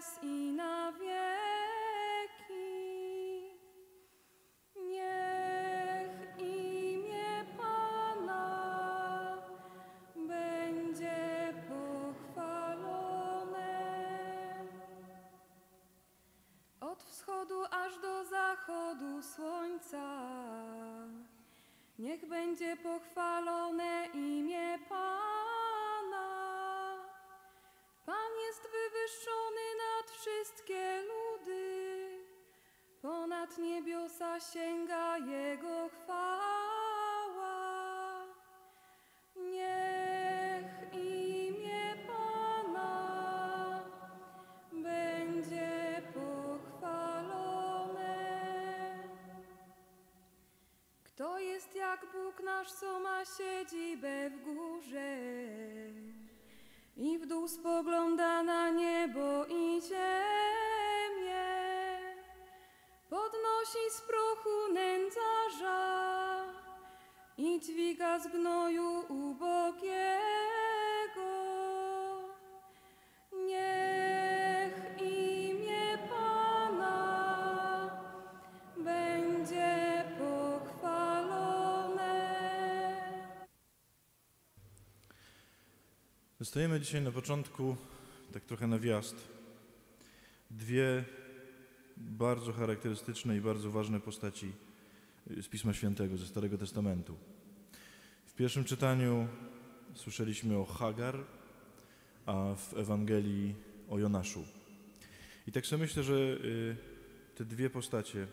teraz i na wieki. Niech imię Pana będzie pochwalone. Od wschodu aż do zachodu słońca. Niech będzie pochwalone niebiosa sięga Jego chwała. Niech imię Pana będzie pochwalone. Kto jest jak Bóg nasz, co ma siedzibę w górze i w dół spogląda na niebo i Dostajemy dzisiaj na początku, tak trochę na wjazd, dwie bardzo charakterystyczne i bardzo ważne postaci z Pisma Świętego, ze Starego Testamentu. W pierwszym czytaniu słyszeliśmy o Hagar, a w Ewangelii o Jonaszu. I tak sobie myślę, że y, te dwie postacie,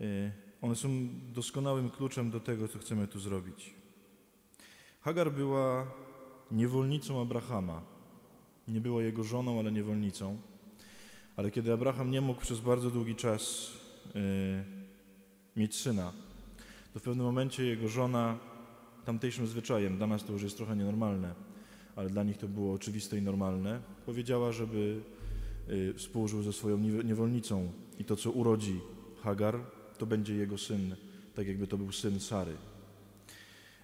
y, one są doskonałym kluczem do tego, co chcemy tu zrobić. Hagar była niewolnicą Abrahama. Nie była jego żoną, ale niewolnicą. Ale kiedy Abraham nie mógł przez bardzo długi czas y, mieć syna, to w pewnym momencie jego żona, tamtejszym zwyczajem, dla nas to już jest trochę nienormalne, ale dla nich to było oczywiste i normalne, powiedziała, żeby y, współżył ze swoją niewo- niewolnicą i to, co urodzi Hagar, to będzie jego syn, tak jakby to był syn Sary.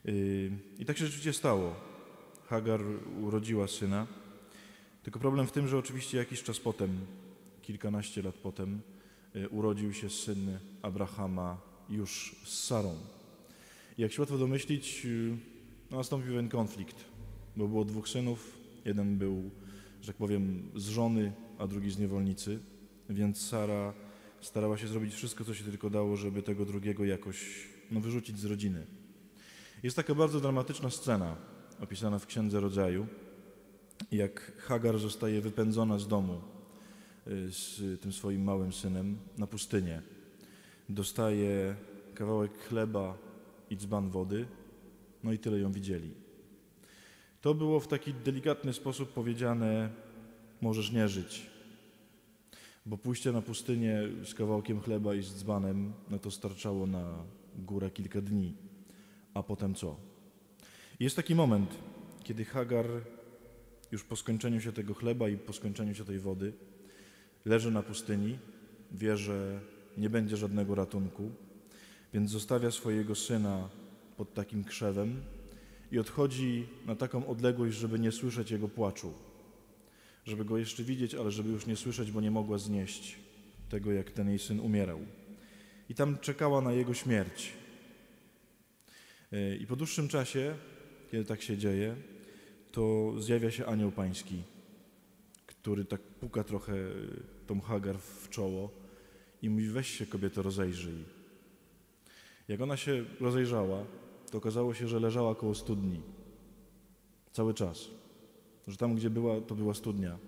Y, I tak się rzeczywiście stało. Hagar urodziła syna. Tylko problem w tym, że oczywiście jakiś czas potem, kilkanaście lat potem, y, urodził się syn Abrahama już z Sarą. Jak się łatwo domyślić, y, no, nastąpił pewien konflikt, bo było dwóch synów. Jeden był, że tak powiem, z żony, a drugi z niewolnicy, więc Sara starała się zrobić wszystko, co się tylko dało, żeby tego drugiego jakoś no, wyrzucić z rodziny. Jest taka bardzo dramatyczna scena opisana w Księdze Rodzaju, jak Hagar zostaje wypędzona z domu y, z tym swoim małym synem na pustynię. Dostaje kawałek chleba i dzban wody, no i tyle ją widzieli. To było w taki delikatny sposób powiedziane: możesz nie żyć. Bo pójście na pustynię z kawałkiem chleba i z dzbanem, no to starczało na górę kilka dni. A potem co? Jest taki moment, kiedy Hagar już po skończeniu się tego chleba i po skończeniu się tej wody leży na pustyni, wie, że nie będzie żadnego ratunku, więc zostawia swojego syna pod takim krzewem i odchodzi na taką odległość, żeby nie słyszeć jego płaczu, żeby go jeszcze widzieć, ale żeby już nie słyszeć, bo nie mogła znieść tego, jak ten jej syn umierał. I tam czekała na jego śmierć. Yy, I po dłuższym czasie, kiedy tak się dzieje, to zjawia się anioł pański, który tak puka trochę tą Hagar w czoło i mówi: Weź się, kobieto, rozejrzyj. Jak ona się rozejrzała, to okazało się, że leżała koło studni. Cały czas. Że tam, gdzie była, to była studnia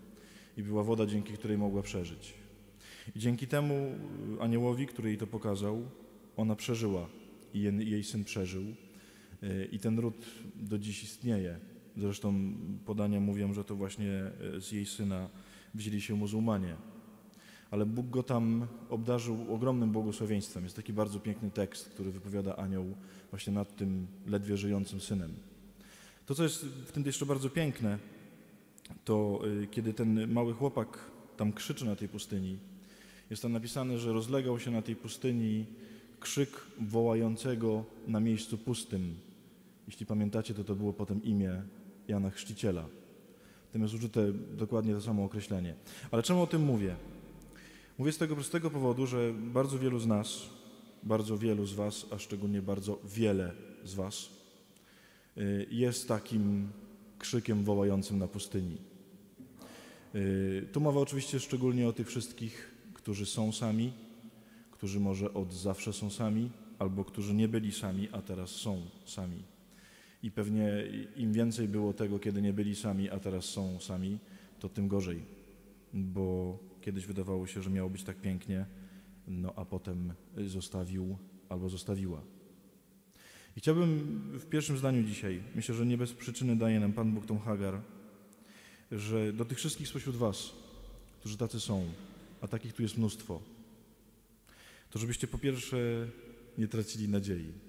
i była woda, dzięki której mogła przeżyć. I dzięki temu aniołowi, który jej to pokazał, ona przeżyła i jej syn przeżył. Y, I ten ród do dziś istnieje. Zresztą podania mówią, że to właśnie y, z jej syna wzięli się muzułmanie. Ale Bóg go tam obdarzył ogromnym błogosławieństwem. Jest taki bardzo piękny tekst, który wypowiada anioł właśnie nad tym ledwie żyjącym synem. To, co jest w tym jeszcze bardzo piękne, to y, kiedy ten mały chłopak tam krzyczy na tej pustyni Jest tam napisane, że rozlegał się na tej pustyni krzyk wołającego na miejscu pustym. Jeśli pamiętacie, to to było potem imię Jana Chrzciciela. Tam jest użyte dokładnie to samo określenie. Ale czemu o tym mówię? Mówię z tego prostego powodu, że bardzo wielu z nas, bardzo wielu z Was, a szczególnie bardzo wiele z Was, y, jest takim krzykiem wołającym na pustyni. Y, tu mowa oczywiście szczególnie o tych wszystkich, którzy są sami, którzy może od zawsze są sami, albo którzy nie byli sami, a teraz są sami. I pewnie im więcej było tego, kiedy nie byli sami, a teraz są sami, to tym gorzej, bo kiedyś wydawało się, że miało być tak pięknie, no a potem zostawił albo zostawiła. I chciałbym w pierwszym zdaniu dzisiaj, myślę, że nie bez przyczyny daje nam Pan Bóg tą Hagar, że do tych wszystkich spośród Was, którzy tacy są, a takich tu jest mnóstwo, to żebyście po pierwsze nie tracili nadziei.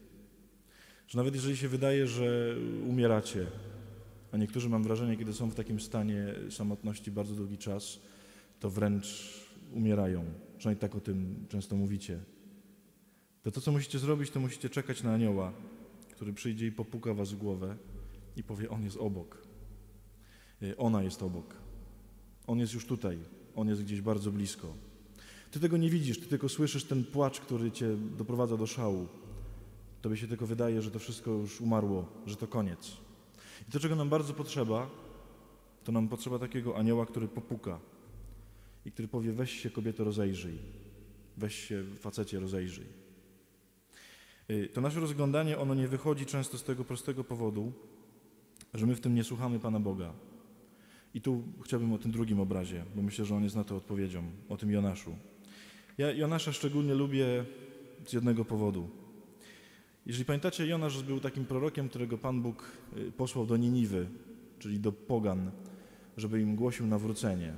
Że nawet jeżeli się wydaje, że umieracie, a niektórzy mam wrażenie, kiedy są w takim stanie samotności bardzo długi czas, to wręcz umierają. Przynajmniej tak o tym często mówicie. To to, co musicie zrobić, to musicie czekać na anioła, który przyjdzie i popuka was w głowę i powie, on jest obok. Y, ona jest obok. On jest już tutaj. On jest gdzieś bardzo blisko. Ty tego nie widzisz, ty tylko słyszysz ten płacz, który cię doprowadza do szału. Tobie się tylko wydaje, że to wszystko już umarło, że to koniec. I to, czego nam bardzo potrzeba, to nam potrzeba takiego anioła, który popuka i który powie: weź się, kobieto, rozejrzyj. Weź się, facecie, rozejrzyj. Y, to nasze rozglądanie, ono nie wychodzi często z tego prostego powodu, że my w tym nie słuchamy Pana Boga. I tu chciałbym o tym drugim obrazie, bo myślę, że on jest na to odpowiedzią, o tym Jonaszu. Ja Jonasza szczególnie lubię z jednego powodu. Jeżeli pamiętacie, Jonasz był takim prorokiem, którego Pan Bóg y, posłał do Niniwy, czyli do pogan, żeby im głosił nawrócenie.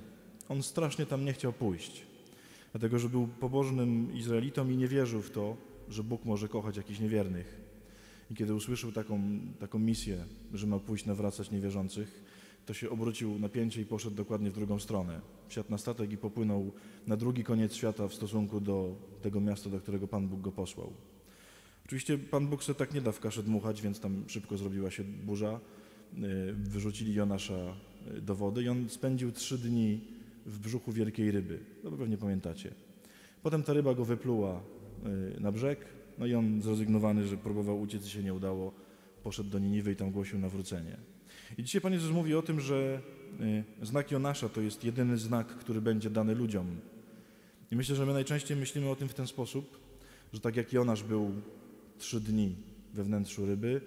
On strasznie tam nie chciał pójść, dlatego że był pobożnym Izraelitą i nie wierzył w to, że Bóg może kochać jakichś niewiernych. I kiedy usłyszał taką, taką misję, że ma pójść nawracać niewierzących, to się obrócił napięcie i poszedł dokładnie w drugą stronę. Wsiadł na statek i popłynął na drugi koniec świata w stosunku do tego miasta, do którego Pan Bóg go posłał. Oczywiście Pan Bóg sobie tak nie da w kaszę dmuchać, więc tam szybko zrobiła się burza. Y, wyrzucili Jonasza y, do wody i on spędził trzy dni w brzuchu wielkiej ryby. No pewnie pamiętacie. Potem ta ryba go wypluła y, na brzeg, no i on zrezygnowany, że próbował uciec i się nie udało, poszedł do Niniwy i tam głosił nawrócenie. I dzisiaj Pan Jezus mówi o tym, że znak Jonasza to jest jedyny znak, który będzie dany ludziom. I myślę, że my najczęściej myślimy o tym w ten sposób, że tak jak Jonasz był trzy dni we wnętrzu ryby,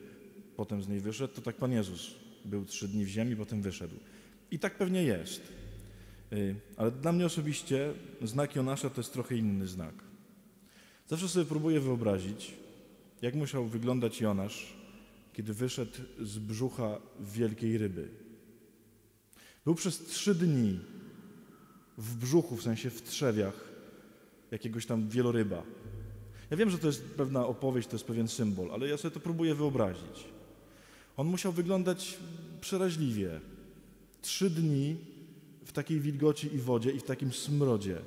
potem z niej wyszedł, to tak Pan Jezus był trzy dni w ziemi, potem wyszedł. I tak pewnie jest. Y, ale dla mnie osobiście znak Jonasza to jest trochę inny znak. Zawsze sobie próbuję wyobrazić, jak musiał wyglądać Jonasz, kiedy wyszedł z brzucha wielkiej ryby. Był przez trzy dni w brzuchu, w sensie w trzewiach jakiegoś tam wieloryba. Ja wiem, że to jest pewna opowieść, to jest pewien symbol, ale ja sobie to próbuję wyobrazić. On musiał wyglądać przeraźliwie. Trzy dni w takiej wilgoci i wodzie i w takim smrodzie.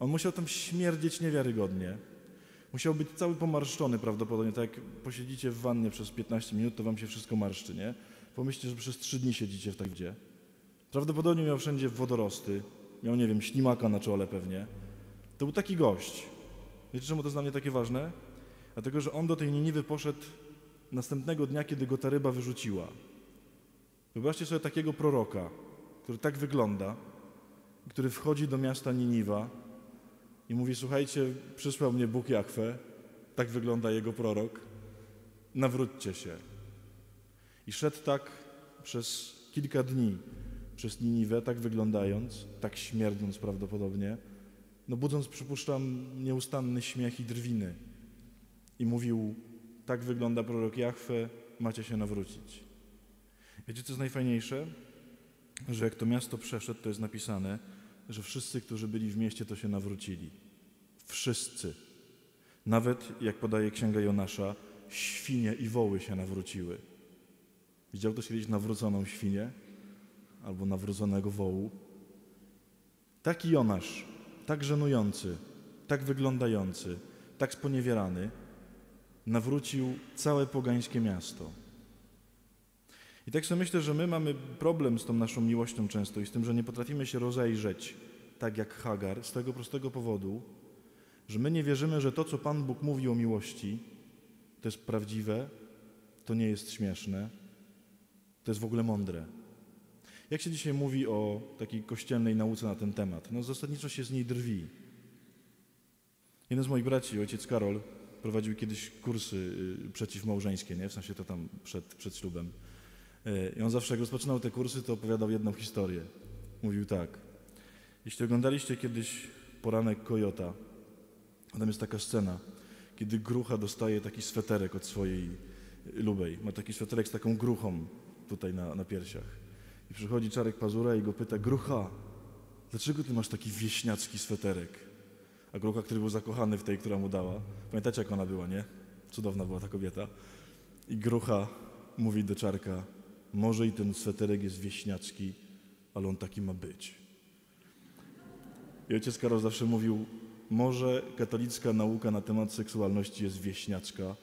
On musiał tam śmierdzieć niewiarygodnie. Musiał być cały pomarszczony prawdopodobnie, tak jak posiedzicie w wannie przez 15 minut, to wam się wszystko marszczy, nie? Pomyślcie, że przez trzy dni siedzicie w tak gdzie. Prawdopodobnie miał wszędzie wodorosty, miał, nie wiem, ślimaka na czole pewnie. To był taki gość. Wiecie, czemu to jest dla mnie takie ważne? Dlatego, że on do tej Niniwy poszedł następnego dnia, kiedy go ta ryba wyrzuciła. Wyobraźcie sobie takiego proroka, który tak wygląda, który wchodzi do miasta Niniwa i mówi: Słuchajcie, przysłał mnie Bóg Jachwę, tak wygląda jego prorok, nawróćcie się. I szedł tak przez kilka dni przez Niniwę, tak wyglądając, tak śmierdząc prawdopodobnie no budząc, przypuszczam, nieustanny śmiech i drwiny. I mówił, tak wygląda prorok Jachwę, macie się nawrócić. Wiecie, co jest najfajniejsze? Że jak to miasto przeszedł, to jest napisane, że wszyscy, którzy byli w mieście, to się nawrócili. Wszyscy. Nawet, jak podaje księga Jonasza, świnie i woły się nawróciły. Widział ktoś kiedyś nawróconą świnię albo nawróconego wołu? Taki Jonasz tak żenujący, tak wyglądający, tak sponiewierany, nawrócił całe pogańskie miasto. I tak sobie myślę, że my mamy problem z tą naszą miłością często i z tym, że nie potrafimy się rozejrzeć tak jak Hagar, z tego prostego powodu, że my nie wierzymy, że to, co Pan Bóg mówi o miłości, to jest prawdziwe, to nie jest śmieszne, to jest w ogóle mądre. Jak się dzisiaj mówi o takiej kościelnej nauce na ten temat? No zasadniczo się z niej drwi. Jeden z moich braci, ojciec Karol, prowadził kiedyś kursy y, przeciwmałżeńskie, nie? w sensie to tam przed, przed ślubem. Y, I on zawsze jak rozpoczynał te kursy, to opowiadał jedną historię. Mówił tak. Jeśli oglądaliście kiedyś poranek Kojota, tam jest taka scena, kiedy grucha dostaje taki sweterek od swojej lubej. Ma taki sweterek z taką gruchą tutaj na, na piersiach. I przychodzi Czarek Pazura i go pyta, grucha, dlaczego ty masz taki wieśniacki sweterek? A grucha, który był zakochany w tej, która mu dała. Pamiętacie, jak ona była, nie? Cudowna była ta kobieta. I grucha mówi do Czarka, może i ten sweterek jest wieśniacki, ale on taki ma być. I ojciec Karol zawsze mówił, może katolicka nauka na temat seksualności jest wieśniaczka,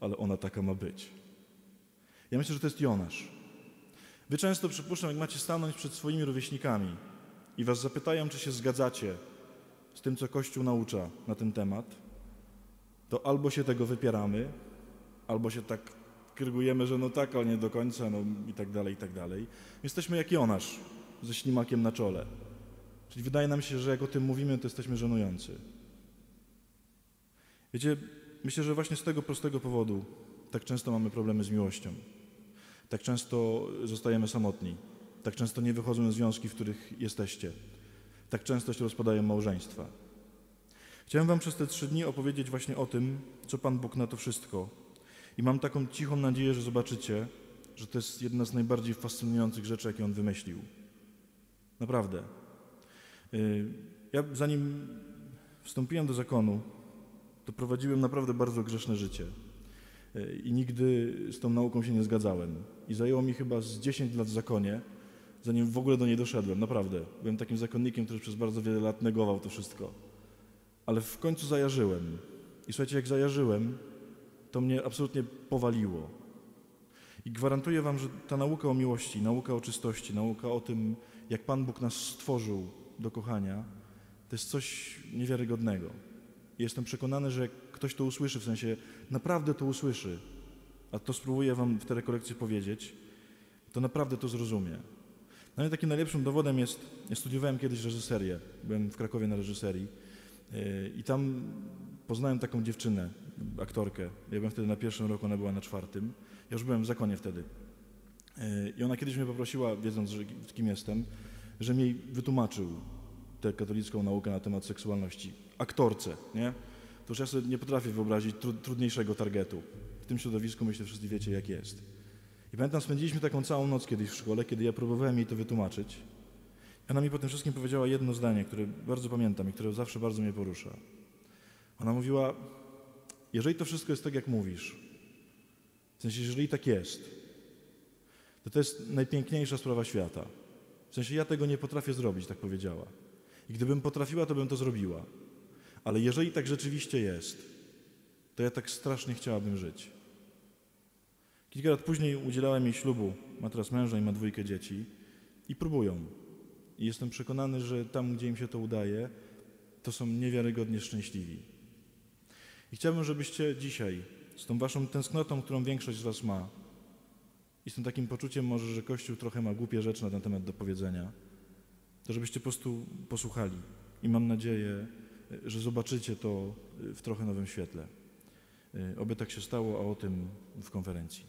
ale ona taka ma być. Ja myślę, że to jest Jonasz. Wy często, przypuszczam, jak macie stanąć przed swoimi rówieśnikami i was zapytają, czy się zgadzacie z tym, co Kościół naucza na ten temat, to albo się tego wypieramy, albo się tak krygujemy, że no tak, ale nie do końca, no i tak dalej, i tak dalej. Jesteśmy jak Jonasz, ze ślimakiem na czole. Czyli wydaje nam się, że jak o tym mówimy, to jesteśmy żenujący. Wiecie, myślę, że właśnie z tego prostego powodu tak często mamy problemy z miłością. Tak często zostajemy samotni. Tak często nie wychodzą związki, w których jesteście. Tak często się rozpadają małżeństwa. Chciałem Wam przez te trzy dni opowiedzieć właśnie o tym, co Pan Bóg na to wszystko. I mam taką cichą nadzieję, że zobaczycie, że to jest jedna z najbardziej fascynujących rzeczy, jakie On wymyślił. Naprawdę. Y, ja zanim wstąpiłem do zakonu, to prowadziłem naprawdę bardzo grzeszne życie. Y, I nigdy z tą nauką się nie zgadzałem. I zajęło mi chyba z 10 lat w zakonie, zanim w ogóle do niej doszedłem. Naprawdę. Byłem takim zakonnikiem, który przez bardzo wiele lat negował to wszystko. Ale w końcu zajarzyłem. I słuchajcie, jak zajarzyłem, to mnie absolutnie powaliło. I gwarantuję Wam, że ta nauka o miłości, nauka o czystości, nauka o tym, jak Pan Bóg nas stworzył do kochania, to jest coś niewiarygodnego. Jestem przekonany, że ktoś to usłyszy, w sensie naprawdę to usłyszy, a to spróbuję Wam w tej rekolekcji powiedzieć, to naprawdę to zrozumie. Dla mnie takim najlepszym dowodem jest, ja studiowałem kiedyś reżyserię, byłem w Krakowie na reżyserii yy, i tam poznałem taką dziewczynę, aktorkę. Ja byłem wtedy na pierwszym roku, ona była na czwartym. Ja już byłem w zakonie wtedy. Yy, I ona kiedyś mnie poprosiła, wiedząc, że, kim jestem, że mi wytłumaczył tę katolicką naukę na temat seksualności. Aktorce, nie? To już ja sobie nie potrafię wyobrazić trudniejszego targetu. W tym środowisku myślę, wszyscy wiecie, jak jest. I pamiętam, spędziliśmy taką całą noc kiedyś w szkole, kiedy ja próbowałem jej to wytłumaczyć. Ona mi po tym wszystkim powiedziała jedno zdanie, które bardzo pamiętam i które zawsze bardzo mnie porusza. Ona mówiła, jeżeli to wszystko jest tak, jak mówisz, w sensie, jeżeli tak jest, to to jest najpiękniejsza sprawa świata. W sensie, ja tego nie potrafię zrobić, tak powiedziała. I gdybym potrafiła, to bym to zrobiła. Ale jeżeli tak rzeczywiście jest, to ja tak strasznie chciałabym żyć. Kilka lat później udzielałem jej ślubu. Ma teraz męża i ma dwójkę dzieci. I próbują. I jestem przekonany, że tam, gdzie im się to udaje, to są niewiarygodnie szczęśliwi. I chciałbym, żebyście dzisiaj, z tą waszą tęsknotą, którą większość z was ma, i z tym takim poczuciem może, że Kościół trochę ma głupie rzeczy na ten temat do powiedzenia, to żebyście po prostu posłuchali. I mam nadzieję, że zobaczycie to w trochę nowym świetle. Oby tak się stało, a o tym w konferencji.